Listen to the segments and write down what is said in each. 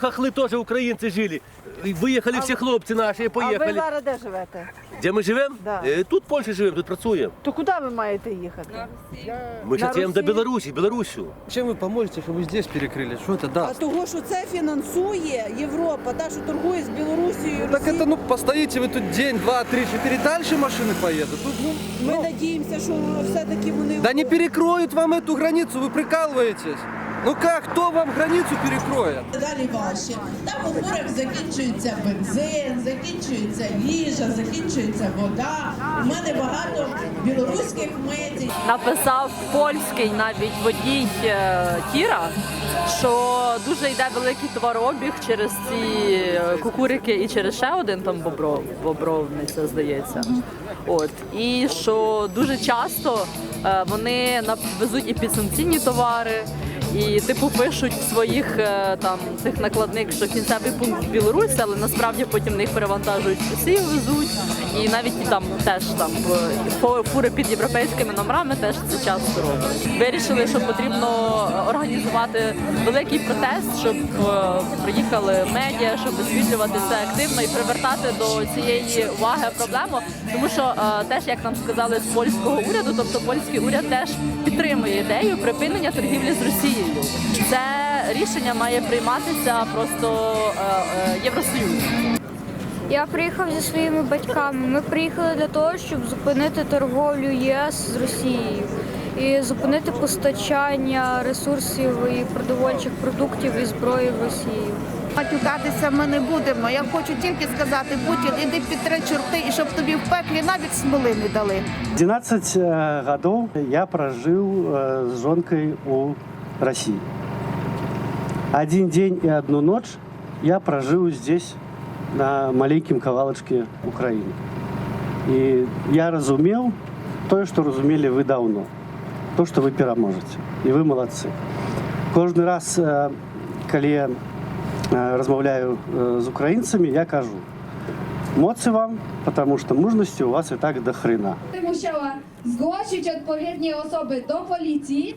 хохлы тоже украинцы жили. И Выехали все хлопцы наши и А ви поехали. зараз де живете? Где мы живем? Да. Э, Тут в Польше живем, тут працюємо. То куди ви маєте їхати? Ми зараз На їдемо до Росію? Білорусі, Білорусю. Чем вы поможете, чтобы здесь перекрыли? Что это А даст? того, що це фінансує Європа, та що торгує з Білорусією. Так Росією. это, ну, постоите вы тут день, два, три, четыре, дальше машины поедут. Тут, ну, Ми ну, надіємося, що все-таки вони да не перекроют вам эту границу, вы прикалываетесь. Ну как, кто вам границу перекроет? Далі важче. Там у горах закінчується бензин, закінчується їжа, закінчується вода. У мене багато білоруських митів. написав польський навіть водій е, Тіра, що дуже йде великий товарообіг через ці е, кукурики і через ще один там бобров, бобровниця, здається. От і що дуже часто е, вони везуть і підсанкційні товари. І типу пишуть в своїх е, там цих накладних, що кінцевий пункт в Білорусі, але насправді потім їх перевантажують Росію, везуть. І навіть там теж там в- фури під європейськими номерами теж це часто роблять. Вирішили, що потрібно організувати великий протест, щоб е, приїхали медіа, щоб висвітлювати це активно і привертати до цієї уваги проблему. Тому що е, теж, як нам сказали з польського уряду, тобто польський уряд теж підтримує ідею припинення торгівлі з Росією. Це рішення має прийматися просто е, е, Євросоюзом. Я приїхав зі своїми батьками. Ми приїхали для того, щоб зупинити торговлю ЄС з Росією і зупинити постачання ресурсів і продовольчих продуктів і зброї в Росію. Матюкатися ми не будемо. Я хочу тільки сказати, Путін, іди під три чорти, і щоб тобі в пеклі навіть смоли не дали. 12 э, годов я прожил э, с жонкой у России. Один день и одну ночь я прожил здесь, на маленьком кавалочке Украины. И я разумел то, что разумели вы давно. То, что вы переможете. И вы молодцы. Кожный раз, э, коли я э, розмовляю э, з українцями, я кажу, моці вам, тому що мужності у вас і так до хрена. musiała zgłosić odpowiednie osoby do policji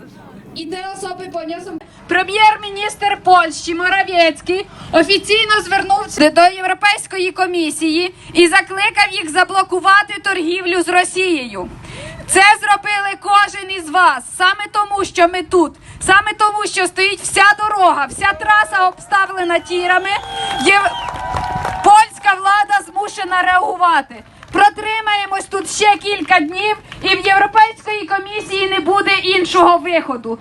i te osoby poniosą. Прем'єр-міністр Польщі Моравєцький офіційно звернувся до Європейської комісії і закликав їх заблокувати торгівлю з Росією. Це зробили кожен із вас саме тому, що ми тут, саме тому, що стоїть вся дорога, вся траса обставлена тірами. Є... Польська влада змушена реагувати. Протримаємось тут ще кілька днів, і в Європейської комісії не буде іншого виходу.